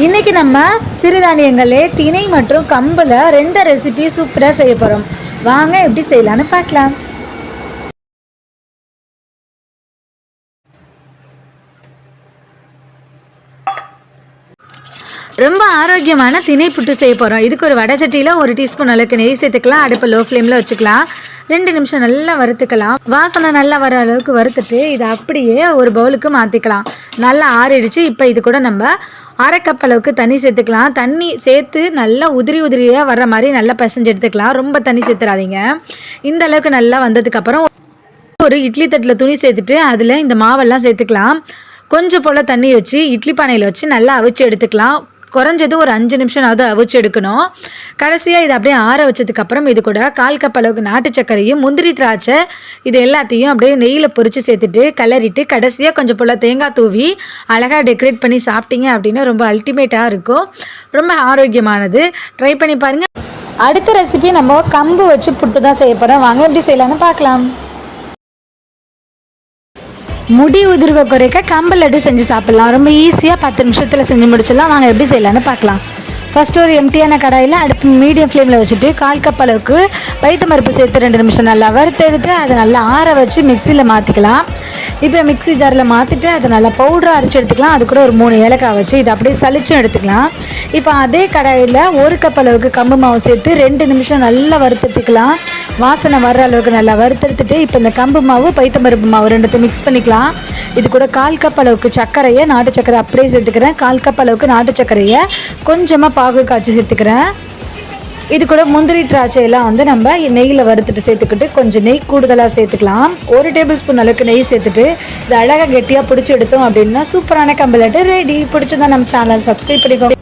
இன்றைக்கி நம்ம சிறுதானியங்களே திணை மற்றும் கம்பில் ரெண்டு ரெசிபி சூப்பராக செய்ய போகிறோம் வாங்க எப்படி செய்யலான்னு பார்க்கலாம். ரொம்ப ஆரோக்கியமான திணை புட்டு செய்ய போகிறோம் இதுக்கு ஒரு வடை சட்டியில் ஒரு டீஸ்பூன் அளவுக்கு நெய் சேர்த்துக்கலாம். அடுப்பு லோ ஃப்ளேமில் வச்சுக்கலாம். ரெண்டு நிமிஷம் நல்லா வறுத்துக்கலாம். வாசனை நல்லா வர அளவுக்கு வறுத்துட்டு இதை அப்படியே ஒரு பவுலுக்கு மாற்றிக்கலாம் நல்லா ஆறிடுச்சு. இப்போ இது கூட நம்ம அரை கப் அளவுக்கு தண்ணி சேர்த்துக்கலாம். தண்ணி சேர்த்து நல்லா உதிரி உதிரியாக வர்ற மாதிரி நல்லா பசஞ்சு எடுத்துக்கலாம். ரொம்ப தண்ணி சேர்த்துறாதீங்க. இந்த அளவுக்கு நல்லா வந்ததுக்கப்புறம் ஒரு இட்லி தட்டில் துணி சேர்த்துட்டு அதில் இந்த மாவெல்லாம் சேர்த்துக்கலாம். கொஞ்சம் போல் தண்ணி வச்சு இட்லி பானையில் வச்சு நல்லா அவிச்சு எடுத்துக்கலாம். குறைஞ்சது ஒரு அஞ்சு நிமிஷம் அதை அவிச்சு எடுக்கணும். கடைசியாக இதை அப்படியே ஆற வச்சதுக்கப்புறம் இது கூட கால் கப் அளவுக்கு நாட்டு சர்க்கரையும் முந்திரி திராட்சை இது எல்லாத்தையும் அப்படியே நெய்யில் பொறிச்சு சேர்த்துட்டு கிளறிட்டு கடைசியாக கொஞ்சம் போல் தேங்காய் தூவி அழகாக டெக்கரேட் பண்ணி சாப்பிட்டீங்க அப்படின்னா ரொம்ப அல்டிமேட்டாக இருக்கும். ரொம்ப ஆரோக்கியமானது. ட்ரை பண்ணி பாருங்கள் அடுத்த ரெசிபி நம்ம கம்பு வச்சு புட்டு தான் செய்ய போகிறோம் வாங்க எப்படி செய்யலான்னு பார்க்கலாம். முடி உதிர்வை குறைக்க கம்பு லட்டு செஞ்சு சாப்பிட்லாம். ரொம்ப ஈஸியாக பத்து நிமிஷத்தில் செஞ்சு முடிச்சிடலாம். வாங்க எப்படி செய்யலாம்னு பார்க்கலாம். ஃபர்ஸ்ட் ஒரு எம்டியான கடாயில் அடுப்பு மீடியம் ஃப்ளேமில் வச்சுட்டு கால் கப் அளவுக்கு வயிற்று மறுப்பு சேர்த்து ரெண்டு நிமிஷம் நல்லா வறுத்தெடுத்து அதை நல்லா ஆற வச்சு மிக்சியில் மாற்றிக்கலாம் இப்போ மிக்ஸி ஜாரில் மாற்றிட்டு அதை நல்லா பவுடராக அரைச்சி எடுத்துக்கலாம். அது கூட ஒரு மூணு ஏலக்காய் வச்சு இதை அப்படியே சலிச்சும் எடுத்துக்கலாம். இப்போ அதே கடாயில் ஒரு கப் அளவுக்கு கம்பு மாவு சேர்த்து ரெண்டு நிமிஷம் நல்லா வறுத்தெடுத்துக்கலாம் வாசனை வர்ற அளவுக்கு நல்லா வறுத்தெடுத்துட்டு இப்போ இந்த கம்பு மாவு பைத்தம்பருப்பு மாவு ரெண்டுத்தையும் மிக்ஸ் பண்ணிக்கலாம். இது கூட கால் கப் அளவுக்கு சர்க்கரையை நாட்டு சர்க்கரை அப்படியே சேர்த்துக்கிறேன். கால் கப் அளவுக்கு நாட்டு சர்க்கரையை கொஞ்சமாக பாகு காய்ச்சி சேர்த்துக்கிறேன். இது கூட முந்திரி திராட்சை எல்லாம் வந்து நம்ம நெய்யில் வறுத்துட்டு சேர்த்துக்கிட்டு கொஞ்சம் நெய் கூடுதலாக சேர்த்துக்கலாம். ஒரு டேபிள் ஸ்பூன் அளவுக்கு நெய் சேர்த்துட்டு இது அழகாக கெட்டியாக பிடிச்சி எடுத்தோம் அப்படின்னா சூப்பரான கம்பலட்டு ரெடி பிடிச்சதா நம்ம சேனல் சப்ஸ்கிரைப் பண்ணிக்கோங்க.